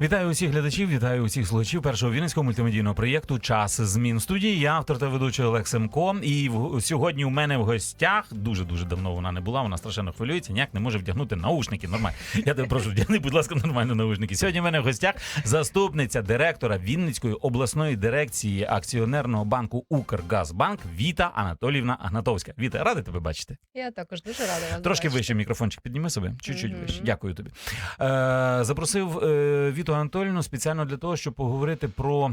Вітаю усіх глядачів, вітаю усіх слухачів першого вінницького мультимедійного проєкту Час змін студії. Я автор та ведучий Олег Семко. І в, сьогодні у мене в гостях дуже дуже давно вона не була. Вона страшенно хвилюється. Ніяк не може вдягнути наушники. Нормально. Я тебе прошу, вдягни, будь ласка, нормально наушники. Сьогодні в мене в гостях заступниця директора Вінницької обласної дирекції акціонерного банку Укргазбанк Віта Анатоліївна Гнатовська. Віта, радий тебе бачити. Я також дуже рада вас Трошки бачити. вище мікрофончик підніми себе, чуть-чуть Мгм. вище. Дякую тобі. Е, запросив е, Віту Анатоліну спеціально для того, щоб поговорити про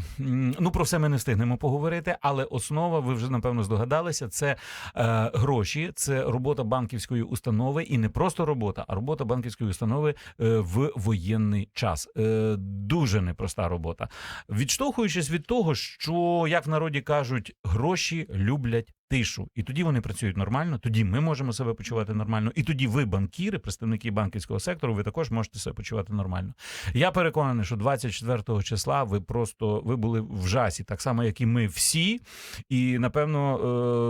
ну про все ми не встигнемо поговорити, але основа, ви вже напевно здогадалися, це е, гроші, це робота банківської установи, і не просто робота, а робота банківської установи е, в воєнний час. Е, дуже непроста робота. Відштовхуючись від того, що як в народі кажуть, гроші люблять тишу, і тоді вони працюють нормально. Тоді ми можемо себе почувати нормально, і тоді ви, банкіри, представники банківського сектору, ви також можете себе почувати нормально. Я переконаний, що 24 числа ви просто ви були в жасі, так само як і ми всі. І напевно,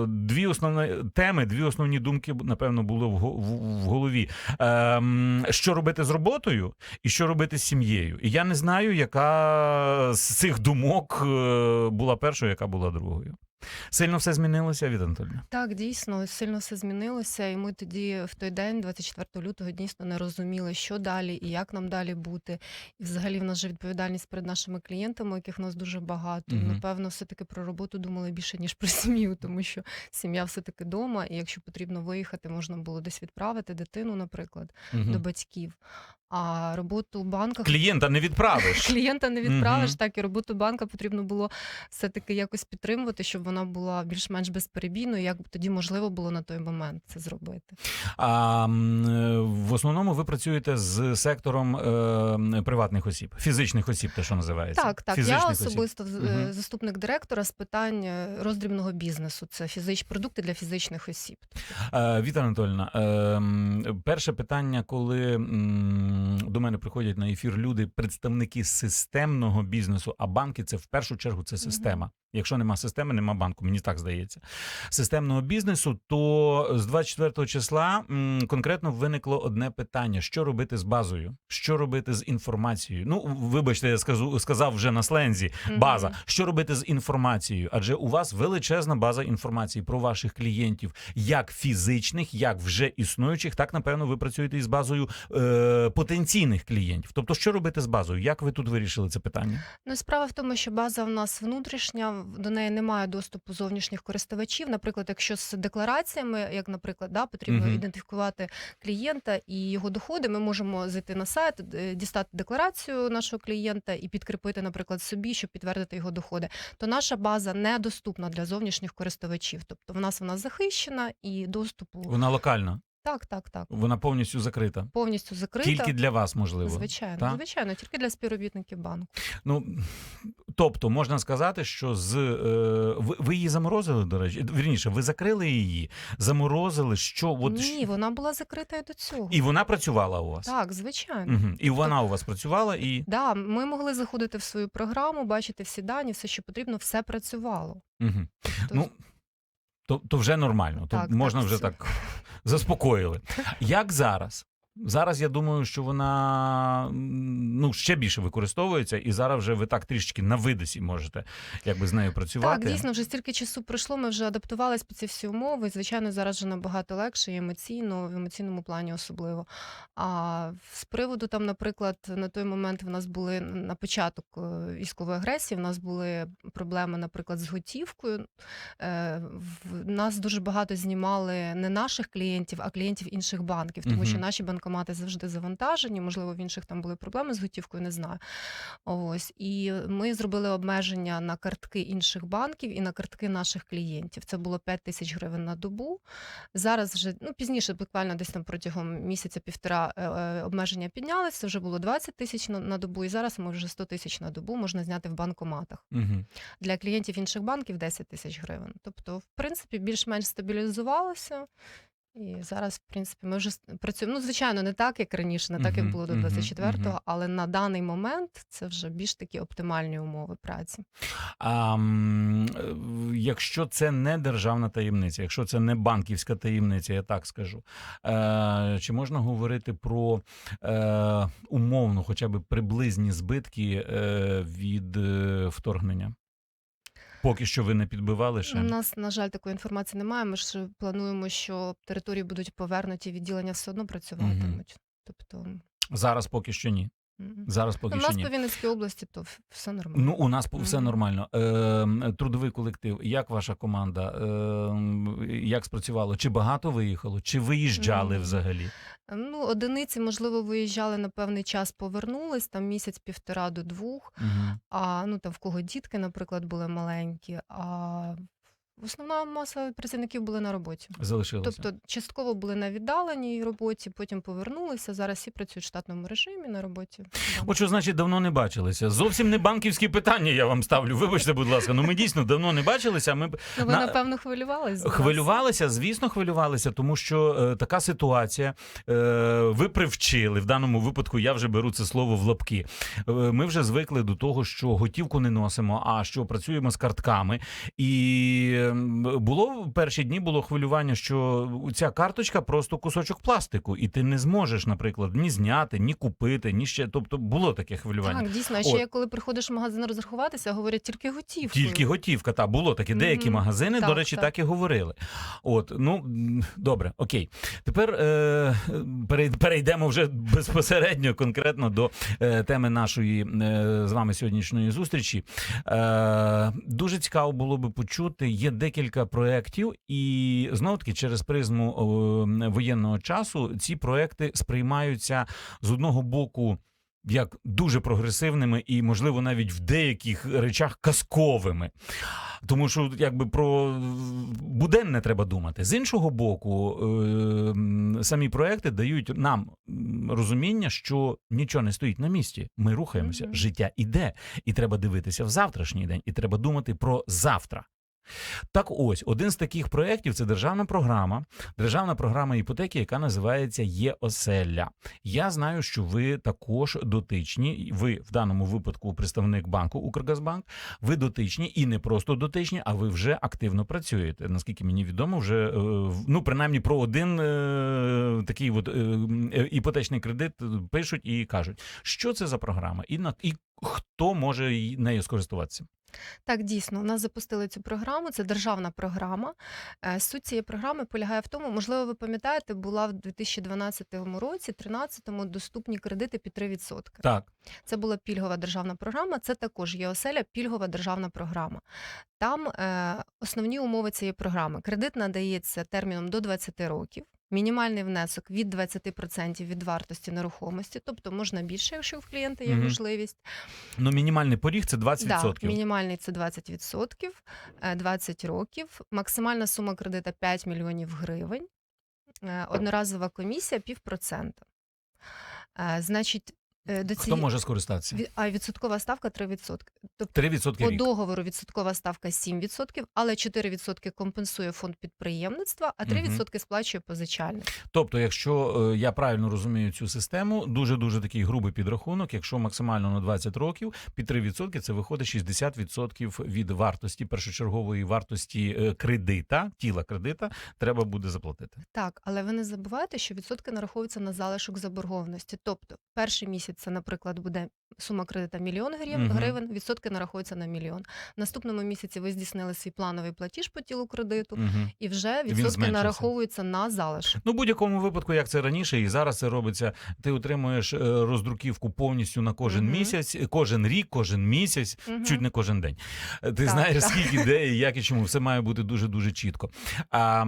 е, дві основні теми, дві основні думки напевно були в, го- в- в голові. Ем, Що робити з роботою, і що робити з сім'єю. І я не знаю, яка з цих думок е, була першою, яка була другою. Сильно все змінилося від Анатолія. Так, дійсно, сильно все змінилося, і ми тоді в той день, 24 лютого, дійсно не розуміли, що далі і як нам далі бути. І взагалі в нас же відповідальність перед нашими клієнтами, яких в нас дуже багато. Мгм. напевно, все-таки про роботу думали більше, ніж про сім'ю, тому що сім'я все-таки вдома, і якщо потрібно виїхати, можна було десь відправити дитину, наприклад, до батьків. А роботу в банках Клієнта не відправиш. клієнта не відправиш, Мгм. так і роботу банка потрібно було все-таки якось підтримувати, щоб вона була більш-менш безперебійною. Як тоді можливо було на той момент це зробити? А в основному ви працюєте з сектором е, приватних осіб, фізичних осіб, те, що називається. Так, так. Фізичних Я особисто Мгм. е, заступник директора з питань е, роздрібного бізнесу. Це фізич продукти для фізичних осіб. Е, Віта Анатольовна, е, перше питання, коли до мене приходять на ефір люди, представники системного бізнесу, а банки це в першу чергу це система. Якщо нема системи, нема банку, мені так здається. Системного бізнесу, то з 24 числа конкретно виникло одне питання: що робити з базою, що робити з інформацією. Ну, вибачте, я скажу, сказав вже на слензі. База. Що робити з інформацією? Адже у вас величезна база інформації про ваших клієнтів, як фізичних, як вже існуючих, так напевно ви працюєте із базою е, потенційних клієнтів. Тобто, що робити з базою? Як ви тут вирішили це питання? Ну, справа в тому, що база в нас внутрішня, до неї немає доступу зовнішніх користувачів. Наприклад, якщо з деклараціями, як, наприклад, да, потрібно Мгм. ідентифікувати клієнта і його доходи, ми можемо зайти на сайт, е, дістати декларацію нашого клієнта і підкріпити, наприклад, собі, щоб підтвердити його доходи. То наша база недоступна для зовнішніх користувачів. Тобто в нас вона захищена і доступу Вона локальна, так, так, так, вона повністю закрита. повністю закрита. Тільки для вас можливо. Звичайно, так? звичайно, тільки для співробітників банку. Ну тобто можна сказати, що з е, ви, ви її заморозили, до речі, вірніше, ви закрили її, заморозили, що от Ні, вона була закрита і до цього. і вона працювала у вас. Так, звичайно. Угу. І вона у вас працювала, і Да, ми могли заходити в свою програму, бачити всі дані, все, що потрібно, все працювало. угу. Тобто, ну то, то вже нормально. То Так, можна так, вже все. так заспокоїли. Як зараз? Зараз я думаю, що вона ну ще більше використовується, і зараз вже ви так трішечки на видосі можете якби з нею працювати. так, дійсно, вже стільки часу пройшло, ми вже адаптувалися під ці всі умови. І, звичайно, зараз вже набагато легше і емоційно, в емоційному плані особливо. А з приводу там, наприклад, на той момент в нас були на початок е, військової агресії, в нас були проблеми, наприклад, з готівкою. Е, В нас дуже багато знімали не наших клієнтів, а клієнтів інших банків, тому що Мгм. наші банкомати завжди завантажені. Можливо, в інших там були проблеми з готівкою, не знаю. Ось і ми зробили обмеження на картки інших банків і на картки наших клієнтів. Це було 5 тисяч гривень на добу. Зараз вже ну пізніше, буквально десь там протягом місяця-півтора е, е, обмеження піднялися. Вже було 20 тисяч на, на добу, і зараз ми вже 100 тисяч на добу можна зняти в банкоматах. Угу. Для клієнтів інших банків 10 тисяч гривень. Тобто, в принципі, більш-менш стабілізувалося. І зараз, в принципі, ми вже працюємо. Ну, звичайно, не так, як раніше, не так, як було до мгм, 24-го, мгм. але на даний момент це вже більш такі оптимальні умови праці. А якщо це не державна таємниця, якщо це не банківська таємниця, я так скажу. Е, чи можна говорити про е, умовно, хоча б приблизні збитки е, від е, вторгнення? Поки що ви не підбивали ще. У нас, на жаль, такої інформації немає. Ми ж плануємо, що території будуть повернуті, відділення все одно працюватимуть. Тобто, Зараз поки що ні. Зараз поки у нас по Вінницькій області, то все нормально. Ну, у нас все нормально. Е, трудовий колектив. Як ваша команда? Е, як спрацювало? Чи багато виїхало? Чи виїжджали взагалі? Ну, одиниці, можливо, виїжджали на певний час, повернулись, там місяць-півтора до двох. Угу. А ну там в кого дітки, наприклад, були маленькі. А основна маса працівників були на роботі. Залишилося. Тобто частково були на віддаленій роботі, потім повернулися. Зараз всі працюють в штатному режимі на роботі. От що значить давно не бачилися? Зовсім не банківські питання я вам ставлю. Вибачте, будь ласка. Ну ми дійсно давно не бачилися. Ми Ну, ви, на- напевно, хвилювалися. хвилювалися, звісно, хвилювалися, тому що е, така ситуація. Е, ви привчили в даному випадку. Я вже беру це слово в лапки. Е, ми вже звикли до того, що готівку не носимо, а що працюємо з картками. І було в перші дні було хвилювання, що ця карточка просто кусочок пластику, і ти не зможеш, наприклад, ні зняти, ні купити, ні ще. Тобто було таке хвилювання. Так, дійсно. А ще От. я, коли приходиш в магазин розрахуватися, говорять тільки готівкою. Тільки готівка, та було таке. Деякі Мгм. магазини, до речі, так. так і говорили. От, ну добре, окей. Тепер е, перейдемо вже безпосередньо конкретно до е, теми нашої е, з вами сьогоднішньої зустрічі. Е, дуже цікаво було би почути. Є декілька проєктів, і знову таки через призму воєнного часу ці проекти сприймаються з одного боку. Як дуже прогресивними і, можливо, навіть в деяких речах казковими. Тому що якби про буденне треба думати. З іншого боку, е, самі проекти дають нам розуміння, що нічого не стоїть на місці. Ми рухаємося, життя іде, і треба дивитися в завтрашній день, і треба думати про завтра. Так ось один з таких проєктів це державна програма, державна програма іпотеки, яка називається Є. Я знаю, що ви також дотичні. Ви в даному випадку представник банку Укргазбанк. Ви дотичні і не просто дотичні, а ви вже активно працюєте. Наскільки мені відомо, вже е, ну принаймні про один е, такий от е, іпотечний кредит пишуть і кажуть, що це за програма, і на і хто може нею скористуватися. Так, дійсно, у нас запустили цю програму. Це державна програма. Е, Суть цієї програми полягає в тому, можливо, ви пам'ятаєте, була в 2012 році, 2013 доступні кредити під 3%. Так, Це була пільгова державна програма. Це також є оселя, пільгова державна програма. Там е, основні умови цієї програми: кредит надається терміном до 20 років. Мінімальний внесок від 20% від вартості нерухомості, тобто можна більше, якщо в клієнта є угу. можливість. ну мінімальний поріг це 20%. Да, мінімальний це 20%, е, 20 років. Максимальна сума кредита 5 мільйонів гривень. Е, Одноразова комісія півпроцента. Е, Значить, е, до Хто може скористатися? А відсоткова ставка 3%. Тобто 3% по рік. договору відсоткова ставка 7%, але 4% компенсує фонд підприємництва, а 3% сплачує позичальник. Тобто, якщо е, я правильно розумію цю систему, дуже дуже такий грубий підрахунок. Якщо максимально на 20 років, під 3% це виходить 60% від вартості першочергової вартості е, кредита, тіла кредита, треба буде заплатити. Так, але ви не забувайте, що відсотки нараховуються на залишок заборгованості. Тобто, перший місяць це, наприклад, буде сума кредита мільйон гривень, гривень, відсотки нараховуються на мільйон. В наступному місяці ви здійснили свій плановий платіж по тілу кредиту, Угу. і вже відсотки нараховуються на залишок. Ну, в будь-якому випадку, як це раніше, і зараз це робиться. Ти отримуєш е, роздруківку повністю на кожен місяць, кожен рік, кожен місяць. Чуть не кожен день. Е, Ти Так, знаєш, так. скільки де і як і чому. Все має бути дуже дуже чітко. А,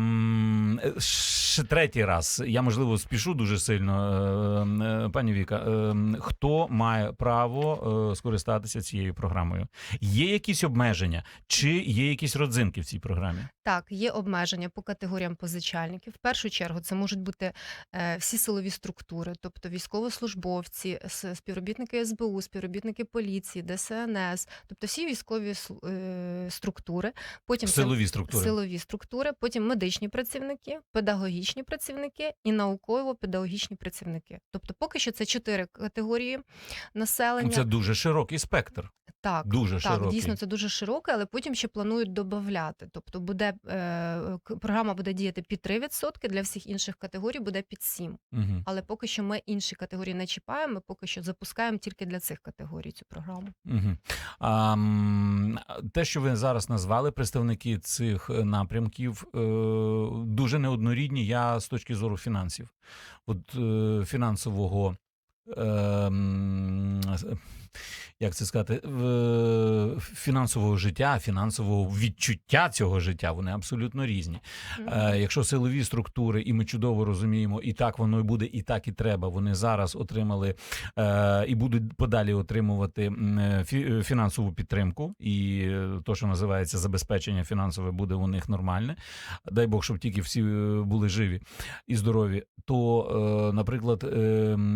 е, ще третій раз. Я можливо спішу дуже сильно, пані Віка. хто має право е, скористатися цією програмою? Є якісь обмеження, чи є якісь родзинки в цій програмі? Так, є обмеження по категоріям позичальників. В першу чергу це можуть бути е, всі силові структури, тобто військовослужбовці, співробітники СБУ, співробітники поліції, ДСНС, тобто всі військові е, структури. Потім це Силові структури. силові структури, потім медичні працівники, педагогічні працівники і науково-педагогічні працівники. Тобто, поки що це чотири категорії населення. Ну, Це дуже широкий спектр. так, Дуже так, широкий. дійсно, це дуже широке, але потім ще планують додати. Тобто, буде е, програма буде діяти під 3%, для всіх інших категорій буде під 7%. Угу. Але поки що ми інші категорії не чіпаємо. Ми поки що запускаємо тільки для цих категорій цю програму. Угу. А, те, що ви зараз назвали, представники цих напрямків, е, дуже неоднорідні. Я з точки зору фінансів, от е, фінансового. Е, м, Як це сказати, фінансового життя, фінансового відчуття цього життя, вони абсолютно різні. Е, якщо силові структури, і ми чудово розуміємо, і так воно і буде, і так і треба. Вони зараз отримали е, і будуть подалі отримувати фінансову підтримку, і е, то, що називається забезпечення фінансове, буде у них нормальне. Дай Бог, щоб тільки всі були живі і здорові. То, наприклад,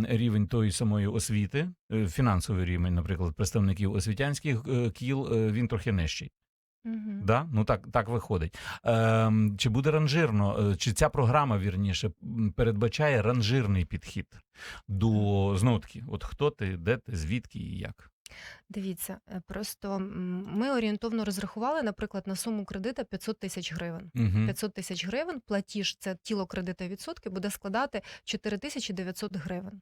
рівень тої самої освіти, фінансовий рівень, наприклад, представників освітянських е, кіл, е, він трохи нижчий. Мгм. Да? Ну так, так виходить. Ем, чи буде ранжирно, е, чи ця програма вірніше передбачає ранжирний підхід до знову таки, от хто ти, де ти, звідки і як? Дивіться, е, просто ми орієнтовно розрахували, наприклад, на суму кредита 500 тисяч гривень. Угу. 500 тисяч гривень, платіж це тіло кредита відсотки, буде складати 4900 гривень.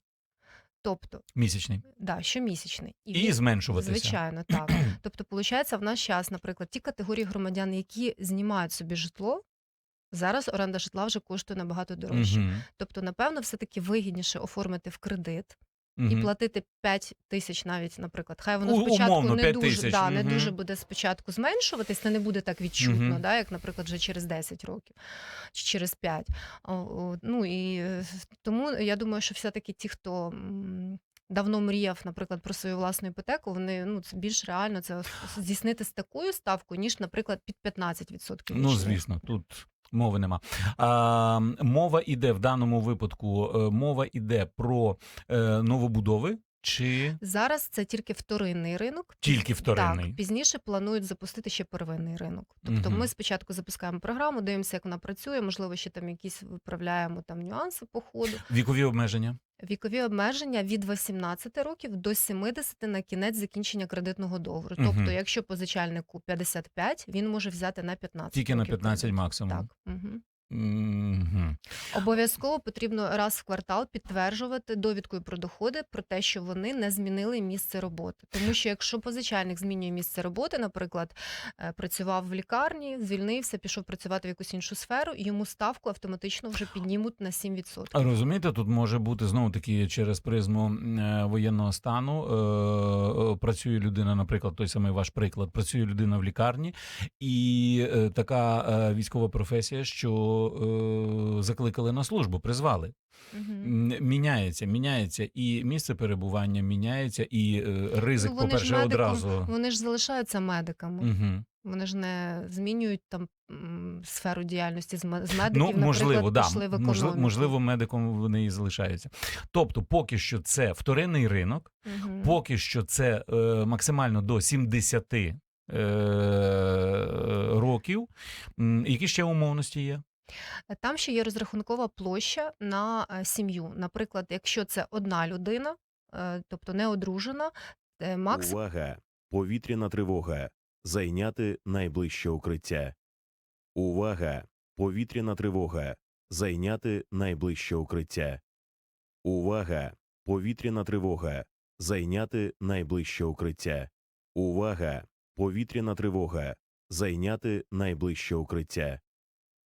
Тобто, Місячний. да, щомісячний. І він- зменшуватися. Звичайно, так. Тобто, виходить, в наш час, наприклад, ті категорії громадян, які знімають собі житло, зараз оренда житла вже коштує набагато дорожче. Угу. Тобто, напевно, все-таки вигідніше оформити в кредит і Мгм. платити 5 тисяч навіть, наприклад. Хай воно У- спочатку умовно, не 5 дуже, тисяч, да, не мгм. дуже буде спочатку зменшуватись, це не буде так відчутно, Мгм. да, як, наприклад, вже через 10 років чи через 5. О, о, Ну і е, тому я думаю, що все-таки ті, хто. м, Давно мріяв, наприклад, про свою власну іпотеку. Вони ну це більш реально це здійснити з такою ставкою, ніж, наприклад, під 15%. Ну, річних. звісно, тут мови нема. А, мова іде в даному випадку, е, мова іде про е, новобудови чи Зараз це тільки вторинний ринок. Тільки вторинний. Так, пізніше планують запустити ще первинний ринок. Тобто Мгм. ми спочатку запускаємо програму, дивимося, як вона працює, можливо, ще там якісь виправляємо там нюанси по ходу. вікові обмеження? Вікові обмеження від 18 років до 70 на кінець закінчення кредитного договору. Мгм. Тобто, якщо позичальнику 55, він може взяти на 15. Тільки на років 15 максимум. Так. Угу. Мгм. Обов'язково потрібно раз в квартал підтверджувати довідкою про доходи про те, що вони не змінили місце роботи. Тому що якщо позичальник змінює місце роботи, наприклад, е, працював в лікарні, звільнився, пішов працювати в якусь іншу сферу, йому ставку автоматично вже піднімуть на 7%. А Розумієте, тут може бути знову таки через призму е, воєнного стану. Е, е, працює людина, наприклад, той самий ваш приклад, працює людина в лікарні, і е, така е, військова професія, що е, закликали на службу, призвали. М, Міняється, міняється і місце перебування, міняється, і е, ризик, Ну, по-перше, одразу. Вони ж залишаються медиками. Угу. Вони ж не змінюють там сферу діяльності з ме- медиків, Ну, можливо, наприклад, да. пішли в економіку. можливо, медиком вони і залишаються. Тобто, поки що це вторинний ринок, Мгм. поки що це е, максимально до 70 е, років. Які ще умовності є? Там ще є розрахункова площа на е, сім'ю. Наприклад, якщо це одна людина, е, тобто не одружена, е. Увага! Повітряна тривога. Зайняти найближче укриття. Увага! Повітряна тривога. Зайняти найближче укриття. Увага! Повітряна тривога. Зайняти найближче укриття. Увага! Повітряна тривога. Зайняти найближче укриття.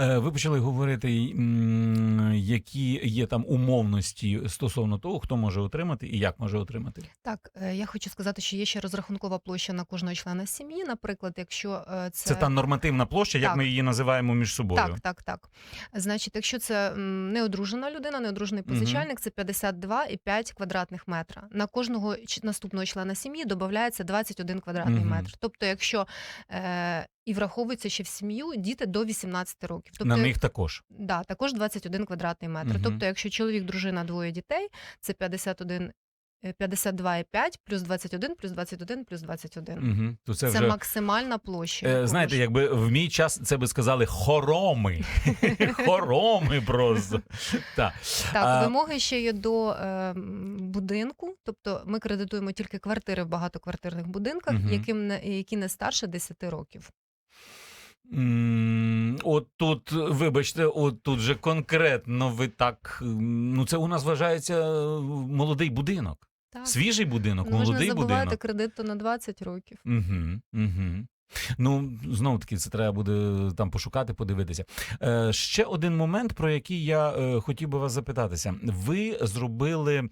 Е, Ви почали говорити, які є там умовності стосовно того, хто може отримати і як може отримати. Так, е, я хочу сказати, що є ще розрахункова площа на кожного члена сім'ї. Наприклад, якщо е, це, Це та нормативна площа, як ми її називаємо між собою. Так, так, так. Значить, якщо це неодружена людина, неодружений позичальник, це 52,5 квадратних метра. На кожного наступного члена сім'ї додається 21 квадратний Мгм. метр. Тобто, якщо е, і враховується ще в сім'ю діти до 18 років. Тобто, На них також. да, також 21 квадратний метр. Мгм. Тобто, якщо чоловік, дружина, двоє дітей, це 51, е, 52,5 плюс 21, плюс 21, плюс 21. Угу. То це, Це, вже максимальна площа. Е, Знаєте, якби в мій час це би сказали хороми. хороми просто. Так. Так, А- вимоги ще є до е, будинку. Тобто ми кредитуємо тільки квартири в багатоквартирних будинках, Мгм. яким не, які не старше 10 років. От тут, вибачте, от тут же конкретно ви так. Ну, це у нас вважається е, молодий будинок. Так. Свіжий будинок, ж молодий не забувайте будинок. кредит то на 20 років. Угу, угу. Ну, знову таки, це треба буде там пошукати, подивитися. Е, ще один момент, про який я е, хотів би вас запитатися. Ви зробили е,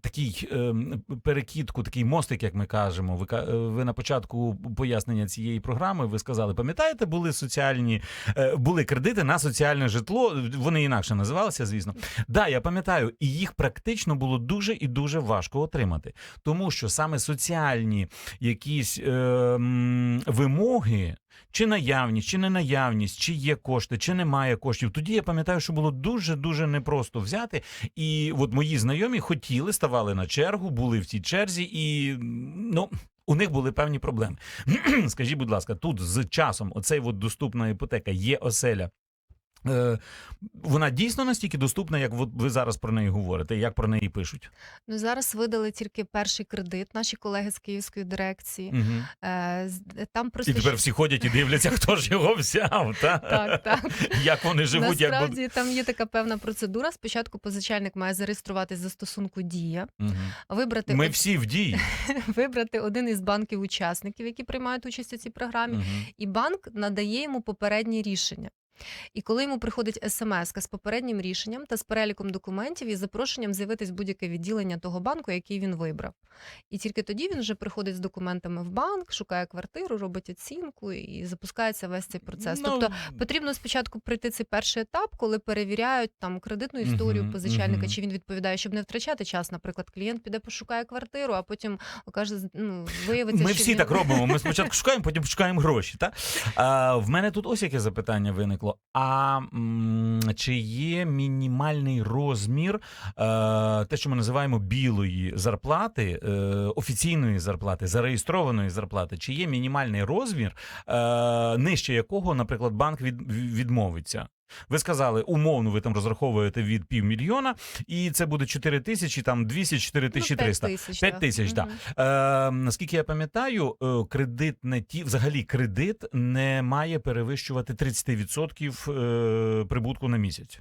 такий е, перекидку, такий мостик, як ми кажемо. Ви, е, ви на початку пояснення цієї програми ви сказали, пам'ятаєте, були соціальні е, були кредити на соціальне житло. Вони інакше називалися, звісно. Да, я пам'ятаю, і їх практично було дуже і дуже важко отримати, тому що саме соціальні якісь е, вимоги. Чи наявність, чи не наявність, чи є кошти, чи немає коштів. Тоді я пам'ятаю, що було дуже дуже непросто взяти. І от мої знайомі хотіли, ставали на чергу, були в цій черзі, і ну. У них були певні проблеми. Скажіть, будь ласка, тут з часом оцей от доступна іпотека є оселя. Е, вона дійсно настільки доступна, як ви зараз про неї говорите, як про неї пишуть. Ну зараз видали тільки перший кредит. Наші колеги з Київської дирекції. Угу. Там просто І тепер всі ходять і дивляться, хто ж його взяв. Та? так, так. Як вони живуть, як там є така певна процедура. Спочатку позичальник має зареєструватись за стосунку дія, Мгм. вибрати ми од- всі в дії. вибрати один із банків-учасників, які приймають участь у цій програмі, Мгм. і банк надає йому попереднє рішення. І коли йому приходить смс з попереднім рішенням та з переліком документів і запрошенням з'явитись в будь-яке відділення того банку, який він вибрав. І тільки тоді він вже приходить з документами в банк, шукає квартиру, робить оцінку і запускається весь цей процес. Ну, Тобто потрібно спочатку пройти цей перший етап, коли перевіряють там кредитну історію Мгм, позичальника, мгм. чи він відповідає, щоб не втрачати час. Наприклад, клієнт піде пошукає квартиру, а потім окаже, ну виявиться, Ми що всі він... так робимо. Ми спочатку шукаємо, потім шукаємо гроші. Та? А, в мене тут ось яке запитання виникло. А м, чи є мінімальний розмір, е, те, що ми називаємо білої зарплати, е, офіційної зарплати, зареєстрованої зарплати, чи є мінімальний розмір, е, нижче якого, наприклад, банк від, відмовиться? Ви сказали, умовно, ви там розраховуєте від півмільйона, і це буде 4 тисячі, там 200, 4 тисячі ну, 5 тисяч, так. Е, наскільки я пам'ятаю, е, кредит не ті, взагалі кредит не має перевищувати 30% е, прибутку на місяць.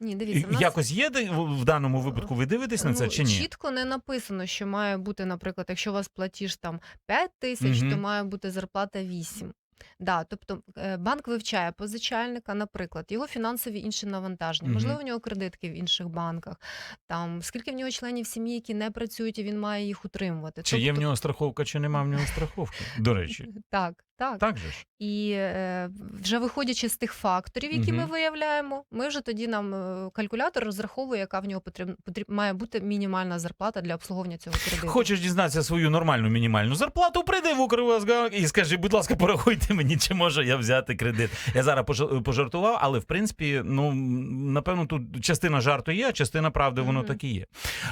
Ні, дивіться, нас... Якось є в даному випадку. Ви дивитесь на це Ну, чи ні? Чітко не написано, що має бути, наприклад, якщо у вас платіж там 5 тисяч, Мгм. то має бути зарплата 8. Да, тобто е, банк вивчає позичальника, наприклад, його фінансові інші навантаження. Можливо, у нього кредитки в інших банках. Там скільки в нього членів сім'ї, які не працюють, і він має їх утримувати. Чи є в Тобто- нього страховка, чи нема в нього страховки? До речі, Так, так. так же ж. І е, вже виходячи з тих факторів, які ми виявляємо, ми вже тоді нам е, калькулятор розраховує, яка в нього потрібна потріб, має бути мінімальна зарплата для обслуговування цього кредиту. Хочеш дізнатися свою нормальну мінімальну зарплату, прийди в Укргазбанк і скажи, будь ласка, порахуйте мені, чи можу я взяти кредит. Я зараз пожа- пожартував, але в принципі, ну напевно, тут частина жарту є, а частина правди воно Мгм. так і є.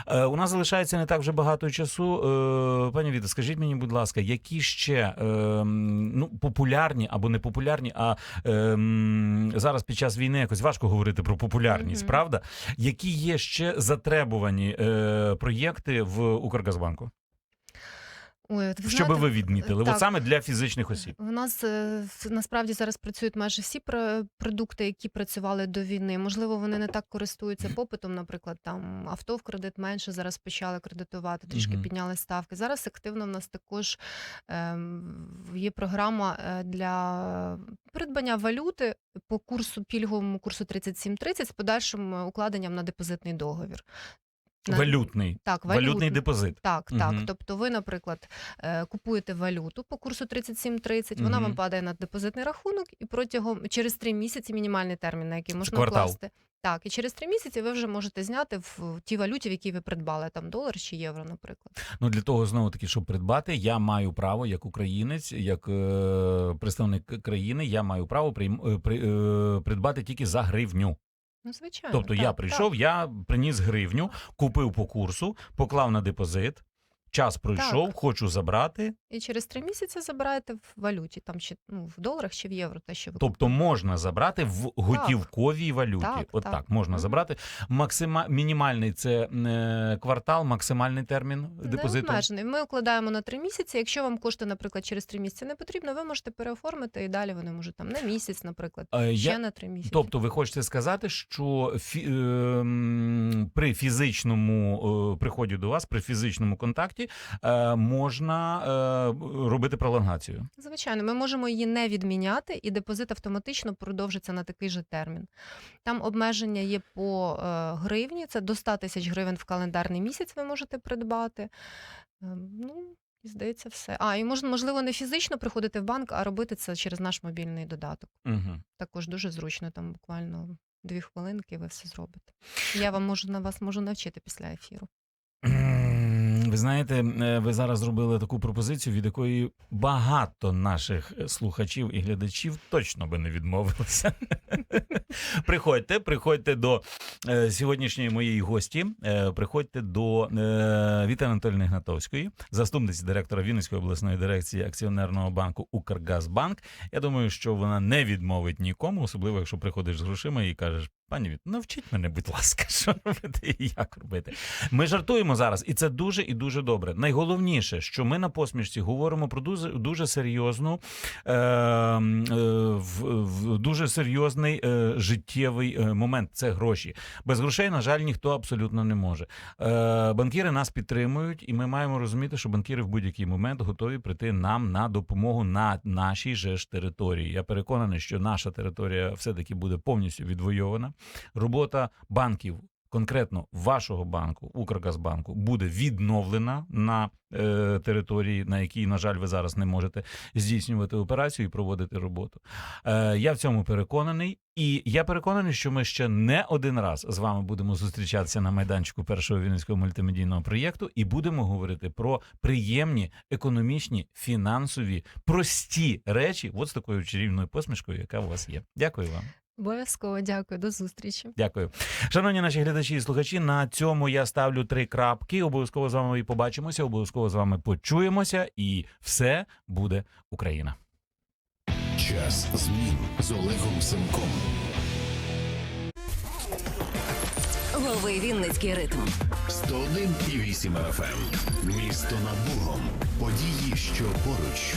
Е, у нас залишається не так вже багато часу. Е, пані Віта, скажіть мені, будь ласка, які ще е, ну, популярні або не популярні, а е, зараз під час війни якось важко говорити про популярність, Мгм. правда? Які є ще затребувані е, проєкти в Укргазбанку? Ой, ви Що би знаєте, ви відмітили? так. От саме для фізичних осіб. У нас е, насправді зараз працюють майже всі про- продукти, які працювали до війни. Можливо, вони не так користуються попитом. Наприклад, там авто в кредит менше зараз почали кредитувати, трішки Мгм. підняли ставки. Зараз активно в нас також ем, є програма е, для придбання валюти по курсу пільговому курсу 3730 з подальшим е, укладенням на депозитний договір. Валютний. Так, Валютний валютний депозит. так, так. Тобто ви, наприклад, е, купуєте валюту по курсу 37.30, вона вам падає на депозитний рахунок, і протягом через три місяці мінімальний термін, на який можна квартал. вкласти. Так, і через три місяці ви вже можете зняти в тій валюті, в якій ви придбали, там долар чи євро, наприклад. Ну для того знову таки, щоб придбати, я маю право, як українець, як е, представник країни, я маю право е, при, е, придбати тільки за гривню. Ну, звичайно. Тобто так, я так. прийшов, я приніс гривню, купив по курсу, поклав на депозит. Час пройшов, хочу забрати. І через три місяці забираєте в валюті, там чи ну, в доларах чи в євро, те, що ви Тобто можна забрати в готівковій валюті. Так, От так, так. можна Мгм. забрати. Максима... Мінімальний це е, квартал, максимальний термін депозиту. Необмежений. Ми укладаємо на три місяці. Якщо вам кошти, наприклад, через три місяці не потрібно, ви можете переоформити і далі вони можуть там на місяць, наприклад, Е, ще я- на три місяці. Тобто, ви хочете сказати, що фі... е, м, при фізичному е, приході до вас, при фізичному контакті, е, можна е, робити пролонгацію. Звичайно, ми можемо її не відміняти, і депозит автоматично продовжиться на такий же термін. Там обмеження є по е, гривні, це до 100 тисяч гривень в календарний місяць ви можете придбати. Е, ну, і здається, все. А, і можна, можливо, не фізично приходити в банк, а робити це через наш мобільний додаток. Угу. Також дуже зручно, там буквально дві хвилинки, і ви все зробите. Я вам можу на вас можу навчити після ефіру. Ви знаєте, е, ви зараз зробили таку пропозицію, від якої багато наших слухачів і глядачів точно би не відмовилися. Приходьте, приходьте до е, сьогоднішньої моєї гості. е, Приходьте до е, Віти Анатольовни Гнатовської, заступниці директора Вінницької обласної дирекції акціонерного банку Укргазбанк. Я думаю, що вона не відмовить нікому, особливо якщо приходиш з грошима і кажеш. Пані навчіть мене, будь ласка, що робити і як робити. Ми жартуємо зараз, і це дуже і дуже добре. Найголовніше, що ми на посмішці говоримо про дуже, дуже серйозну, е, е, в, в дуже серйозний е, життєвий е, момент. Це гроші. Без грошей, на жаль, ніхто абсолютно не може. Е, банкіри нас підтримують, і ми маємо розуміти, що банкіри в будь-який момент готові прийти нам на допомогу на нашій же ж території. Я переконаний, що наша територія все-таки буде повністю відвойована. Робота банків. Конкретно вашого банку, Укргазбанку, буде відновлена на е, території, на якій, на жаль, ви зараз не можете здійснювати операцію і проводити роботу. Е, я в цьому переконаний, і я переконаний, що ми ще не один раз з вами будемо зустрічатися на майданчику першого вінницького мультимедійного проєкту і будемо говорити про приємні економічні, фінансові, прості речі, от з такою чарівною посмішкою, яка у вас є. Дякую вам. Обов'язково дякую, до зустрічі. Дякую. Шановні наші глядачі і слухачі, на цьому я ставлю три крапки. Обов'язково з вами і побачимося, обов'язково з вами почуємося, і все буде Україна. Час змін з Олегом Семком. Лови Вінницький ритм. 101,8 FM. Місто над Богом. Події, що поруч.